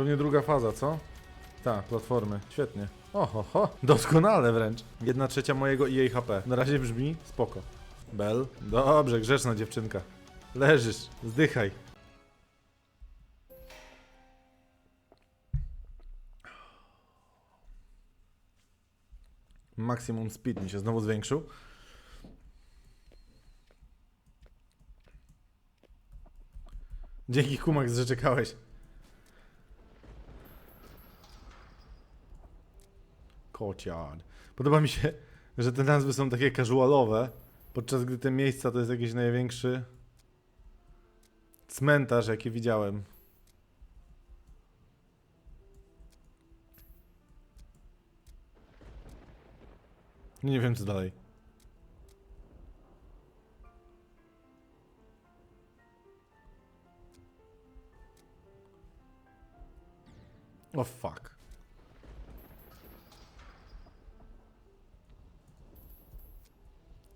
Pewnie druga faza, co? Tak, platformy. Świetnie. Oho, ho, doskonale wręcz. Jedna trzecia mojego EA HP. Na razie brzmi spoko. Bell. Dobrze, grzeczna dziewczynka. Leżysz, zdychaj. Maksimum speed mi się znowu zwiększył. Dzięki Kumax, że czekałeś. Courtyard. Podoba mi się, że te nazwy są takie casualowe, podczas gdy te miejsca to jest jakiś największy cmentarz, jaki widziałem. Nie wiem co dalej. O fuck.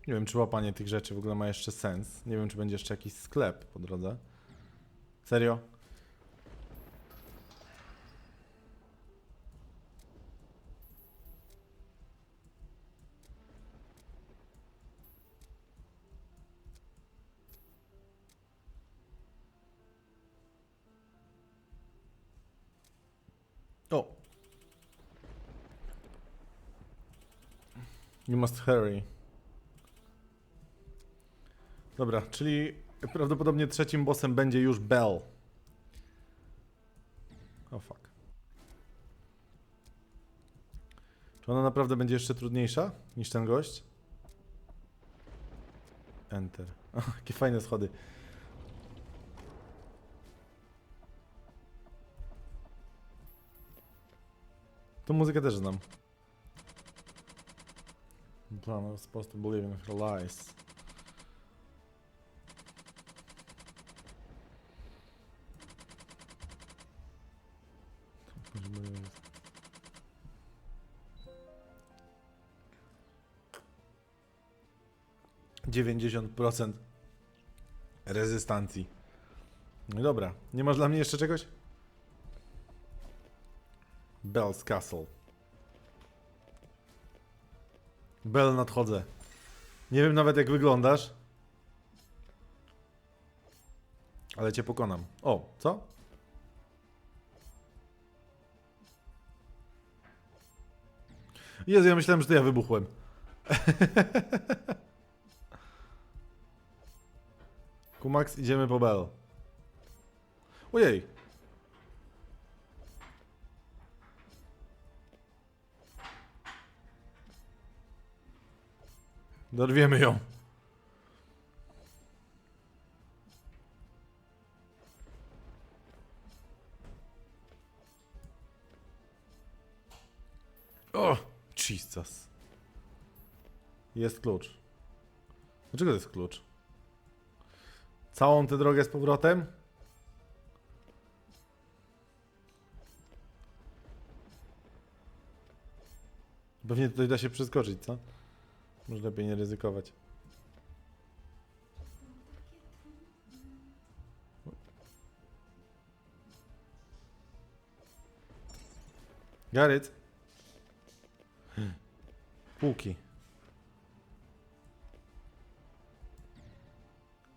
Nie wiem, czy łapanie tych rzeczy w ogóle ma jeszcze sens. Nie wiem, czy będzie jeszcze jakiś sklep po drodze. Serio? O! You must hurry. Dobra, czyli prawdopodobnie trzecim bossem będzie już Bell. O fuck. Czy ona naprawdę będzie jeszcze trudniejsza niż ten gość? Enter. O, jakie fajne schody. Tą muzykę też znam. Plan was supposed to believe in her lies. Dziewięćdziesiąt procent rezystancji. No dobra, nie masz dla mnie jeszcze czegoś? Bell's Castle. Bell nadchodzę. Nie wiem nawet jak wyglądasz. Ale cię pokonam. O, co? Jezu, ja myślałem, że to ja wybuchłem. Kumax, idziemy po Bell. Ojej. Dorwiemy ją. O, Jesus. Jest klucz. Dlaczego to jest klucz? Całą tę drogę z powrotem? Pewnie tutaj da się przeskoczyć, co? Może lepiej nie ryzykować. Garyt. Półki.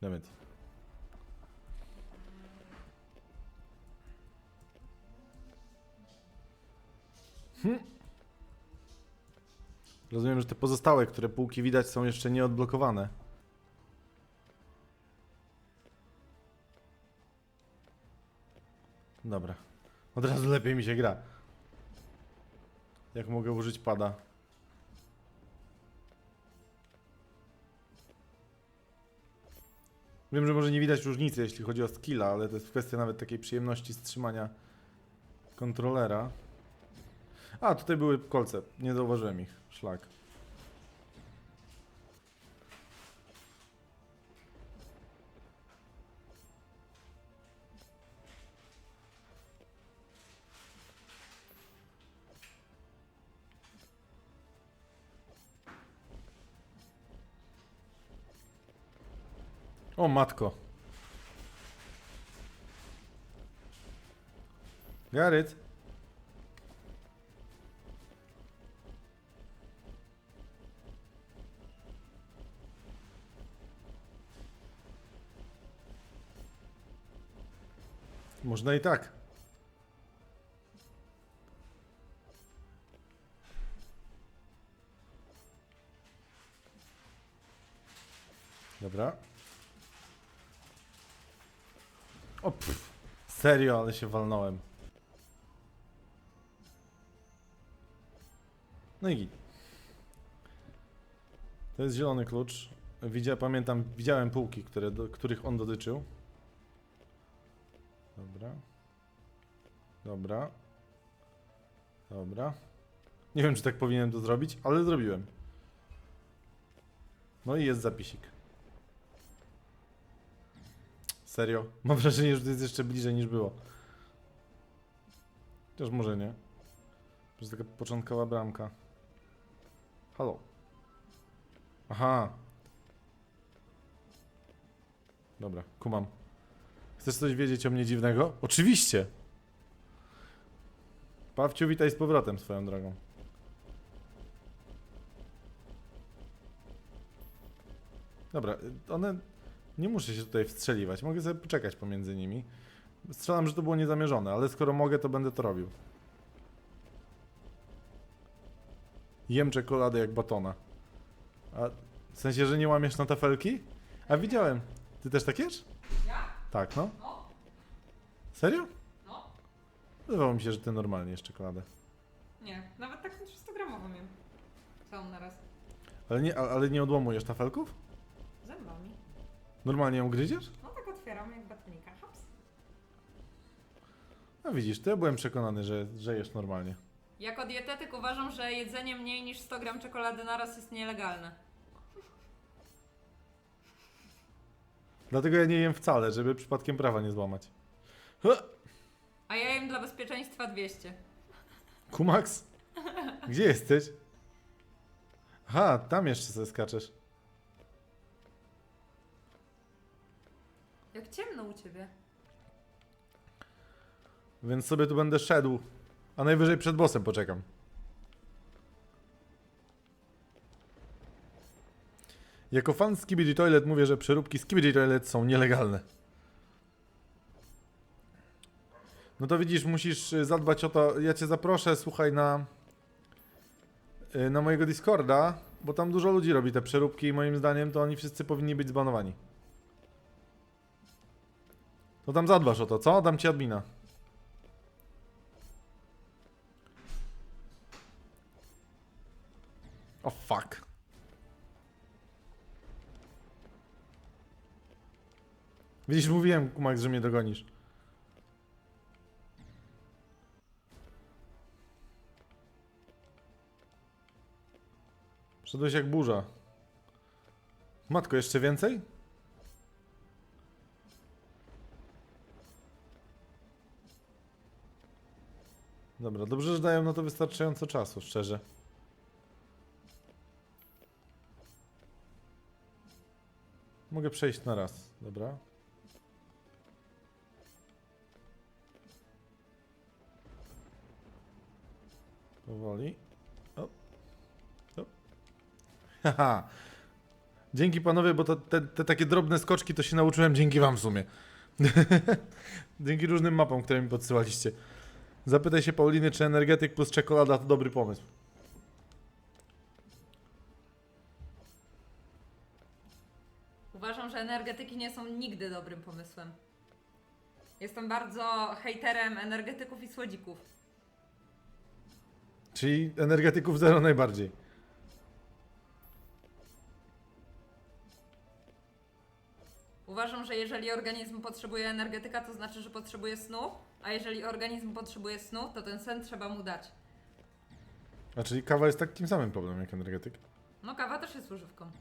Dammit. Hm. Rozumiem, że te pozostałe, które półki widać, są jeszcze nieodblokowane. Dobra. Od razu lepiej mi się gra. Jak mogę użyć pada? Wiem, że może nie widać różnicy, jeśli chodzi o skilla, ale to jest kwestia nawet takiej przyjemności strzymania kontrolera. A, tutaj były kolce. Nie zauważyłem ich. Szlak. O matko. Garyt. Można i tak. Dobra. O pff. Serio, ale się walnąłem. No i git. To jest zielony klucz. Widzia, pamiętam, widziałem półki, które, do, których on dotyczył. Dobra. Dobra. Dobra. Nie wiem, czy tak powinienem to zrobić, ale zrobiłem. No i jest zapisik. Serio? Mam wrażenie, że to jest jeszcze bliżej niż było. Chociaż może nie. To jest taka początkowa bramka. Halo. Aha. Dobra, kumam. Chcesz coś wiedzieć o mnie dziwnego? Oczywiście! Pawciu, witaj z powrotem swoją drogą. Dobra, one... Nie muszę się tutaj wstrzeliwać, mogę sobie poczekać pomiędzy nimi. Strzelam, że to było niezamierzone, ale skoro mogę, to będę to robił. Jem czekoladę jak batona. A w sensie, że nie łamiesz na tafelki? A widziałem. Ty też tak jesz? Tak, no. No, Serio? no. Wydawało mi się, że ty normalnie jesz czekoladę. Nie, nawet taką 300 gramową jem. Całą naraz. Ale nie, a- ale nie odłamujesz tafelków? Zębami. Normalnie ją gryziesz? No tak otwieram jak batonika. Hops. No widzisz, to ja byłem przekonany, że, że jesz normalnie. Jako dietetyk uważam, że jedzenie mniej niż 100 gram czekolady naraz jest nielegalne. Dlatego ja nie jem wcale, żeby przypadkiem prawa nie złamać. A ja jem dla bezpieczeństwa 200. Kumax? Gdzie jesteś? Aha, tam jeszcze sobie skaczesz. Jak ciemno u ciebie. Więc sobie tu będę szedł. A najwyżej przed bossem poczekam. Jako fan Skibidi Toilet mówię, że przeróbki Skibidi Toilet są nielegalne. No to widzisz, musisz y, zadbać o to. Ja cię zaproszę, słuchaj, na y, na mojego Discorda, bo tam dużo ludzi robi te przeróbki i moim zdaniem to oni wszyscy powinni być zbanowani. To tam zadbasz o to, co? Dam ci admina. O fuck. Widzisz, mówiłem, Kumax, że mnie dogonisz. Szedłeś jak burza. Matko, jeszcze więcej? Dobra, dobrze, że dają na to wystarczająco czasu, szczerze. Mogę przejść na raz, dobra? Powoli. O. O. Haha. Dzięki panowie, bo to, te, te takie drobne skoczki to się nauczyłem dzięki wam w sumie. dzięki różnym mapom, które mi podsyłaliście. Zapytaj się Pauliny, czy energetyk plus czekolada to dobry pomysł. Uważam, że energetyki nie są nigdy dobrym pomysłem. Jestem bardzo hejterem energetyków i słodzików. Czyli energetyków zero najbardziej. Uważam, że jeżeli organizm potrzebuje energetyka, to znaczy, że potrzebuje snu, a jeżeli organizm potrzebuje snu, to ten sen trzeba mu dać. A czyli kawa jest takim samym problemem jak energetyk. No kawa też jest używką.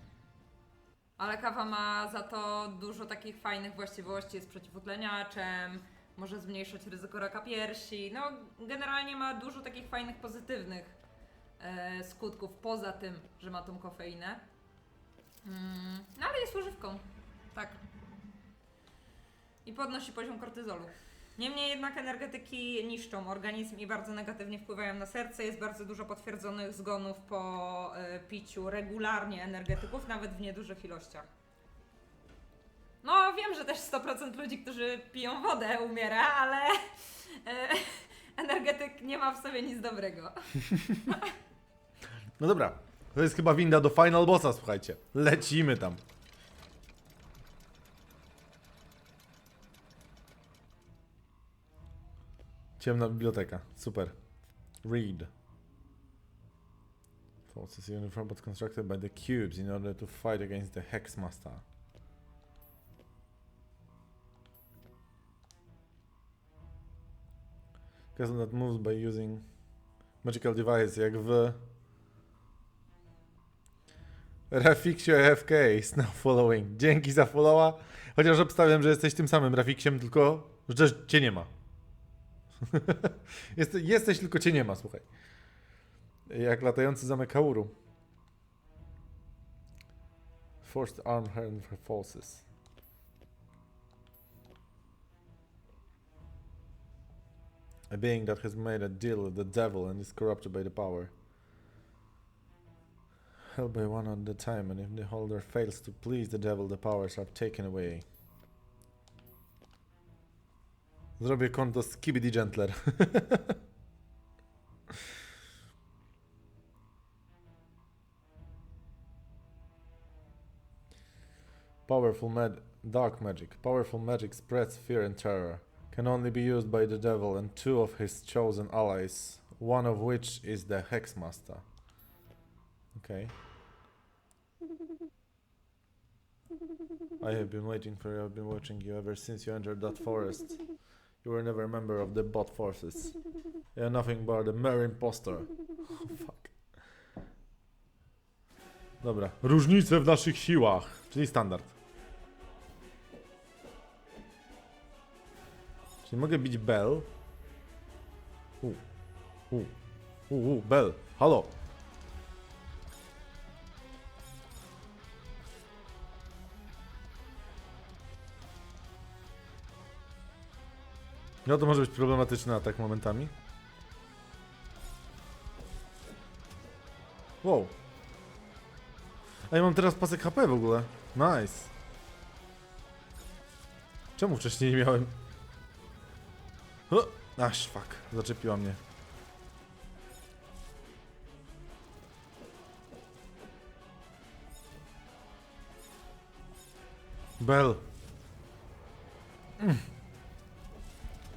Ale kawa ma za to dużo takich fajnych właściwości, jest przeciwutleniaczem, może zmniejszać ryzyko raka piersi. No, generalnie ma dużo takich fajnych, pozytywnych e, skutków, poza tym, że ma tą kofeinę. Mm, no ale jest używką. Tak. I podnosi poziom kortyzolu. Niemniej jednak energetyki niszczą organizm i bardzo negatywnie wpływają na serce. Jest bardzo dużo potwierdzonych zgonów po e, piciu regularnie energetyków, nawet w niedużych ilościach. No, wiem, że też 100% ludzi, którzy piją wodę umiera, ale e, energetyk nie ma w sobie nic dobrego. No dobra, to jest chyba winda do Final Bossa, słuchajcie. Lecimy tam. Ciemna biblioteka, super. Read. Forces uniform but constructed by the cubes in order to fight against the Hexmaster. Castle that moves by using magical device, jak w Rafixio AFK is now following. Dzięki za followa. Chociaż obstawiam, że jesteś tym samym Rafixiem, tylko że cię nie ma. Jest, jesteś, tylko cię nie ma, słuchaj. Jak latający zamek Kauru. Forced Arm Hand Forces. A being that has made a deal with the devil and is corrupted by the power. held by one at a time, and if the holder fails to please the devil, the powers are taken away. Zrobię konto Skibidi Gentler. Powerful mag- dark magic. Powerful magic spreads fear and terror. Can only be used by the devil and two of his chosen allies, one of which is the Hexmaster. Okay. I have been waiting for you. I've been watching you ever since you entered that forest. You were never a member of the bot forces. You're nothing but a mere impostor. Oh, fuck. Dobra. Różnice w naszych siłach. Czyli standard. Czyli mogę bić Bell. U. U. U. U. Bell. Halo. No to może być problematyczny atak momentami. Wow. Ja mam teraz pasek HP w ogóle. Nice. Czemu wcześniej nie miałem? Aż fuck. Zaczepiła mnie. Bell.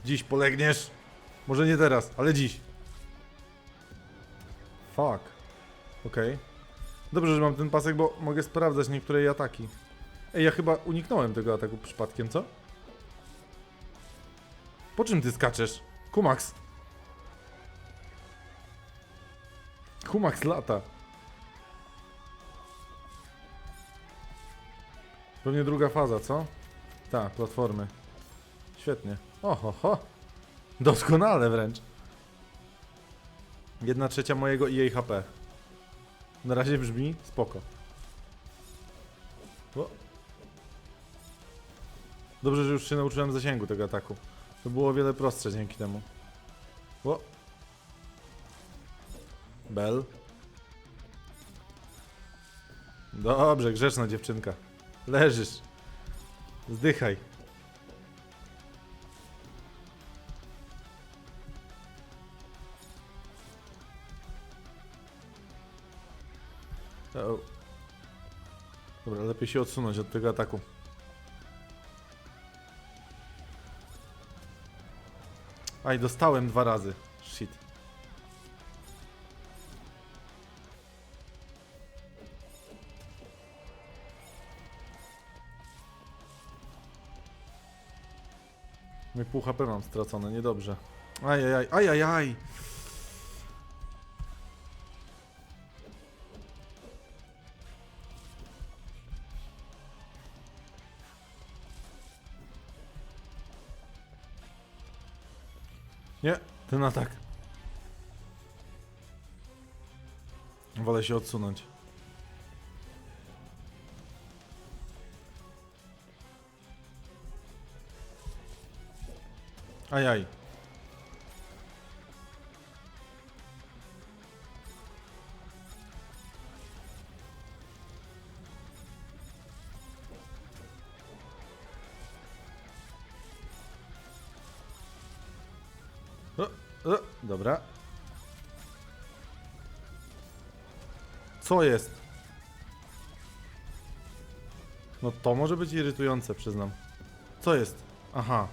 Dziś polegniesz. Może nie teraz, ale dziś. Fuck. Okej. Dobrze, że mam ten pasek, bo mogę sprawdzać niektóre jej ataki. Ej, ja chyba uniknąłem tego ataku przypadkiem, co? Po czym ty skaczesz? Kumax. Kumax lata. Pewnie druga faza, co? Tak, platformy. Świetnie. Oho, ho. Doskonale wręcz. Jedna trzecia mojego i jej HP. Na razie brzmi spoko. O. Dobrze, że już się nauczyłem zasięgu tego ataku. To było o wiele prostsze dzięki temu. O. Bell. Dobrze, grzeczna dziewczynka. Leżysz. Zdychaj. Dobra, lepiej się odsunąć od tego ataku. Aj, dostałem dwa razy. Shit. I pół HP mam stracone, niedobrze. Ajajaj, ajajaj! Nie, ten atak. Wolę się odsunąć. Ajaj. O, o, dobra. Co jest? No to może być irytujące, przyznam. Co jest? Aha.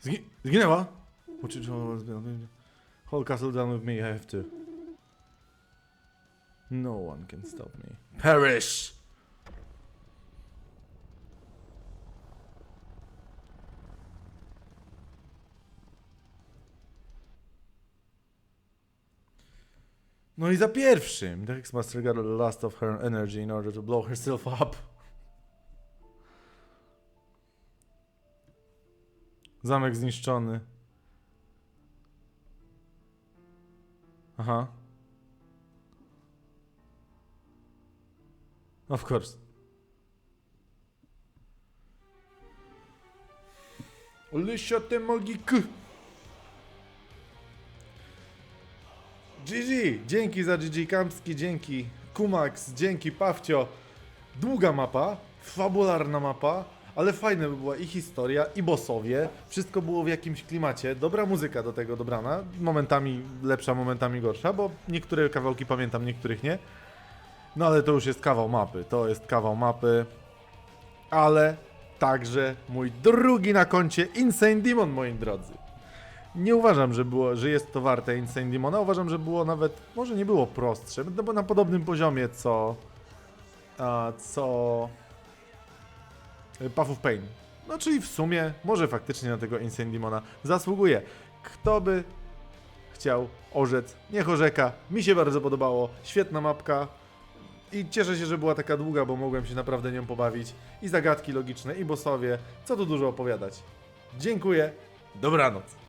Zgi zginęła? Whole castle down with me, I have to. No one can stop me. Perish! No i za pierwszym. The Hexmaster got the last of her energy in order to blow herself up. Zamek zniszczony. Aha. Of course. Olysio te magik. GG, dzięki za GG Kampski, dzięki Kumax, dzięki Pawcio. Długa mapa, fabularna mapa, ale fajna by była i historia, i bossowie. Wszystko było w jakimś klimacie. Dobra muzyka do tego dobrana. Momentami lepsza, momentami gorsza, bo niektóre kawałki pamiętam, niektórych nie. No ale to już jest kawał mapy. To jest kawał mapy. Ale także mój drugi na koncie Insane Demon, moi drodzy. Nie uważam, że, było, że jest to warte Insane Demona. Uważam, że było nawet, może nie było prostsze, no bo na podobnym poziomie co, a, co Path of Pain. No czyli w sumie, może faktycznie na tego Insane Demona zasługuje. Kto by chciał orzec, niech orzeka. Mi się bardzo podobało, świetna mapka. I cieszę się, że była taka długa, bo mogłem się naprawdę nią pobawić. I zagadki logiczne, i bossowie. Co tu dużo opowiadać. Dziękuję. Dobranoc.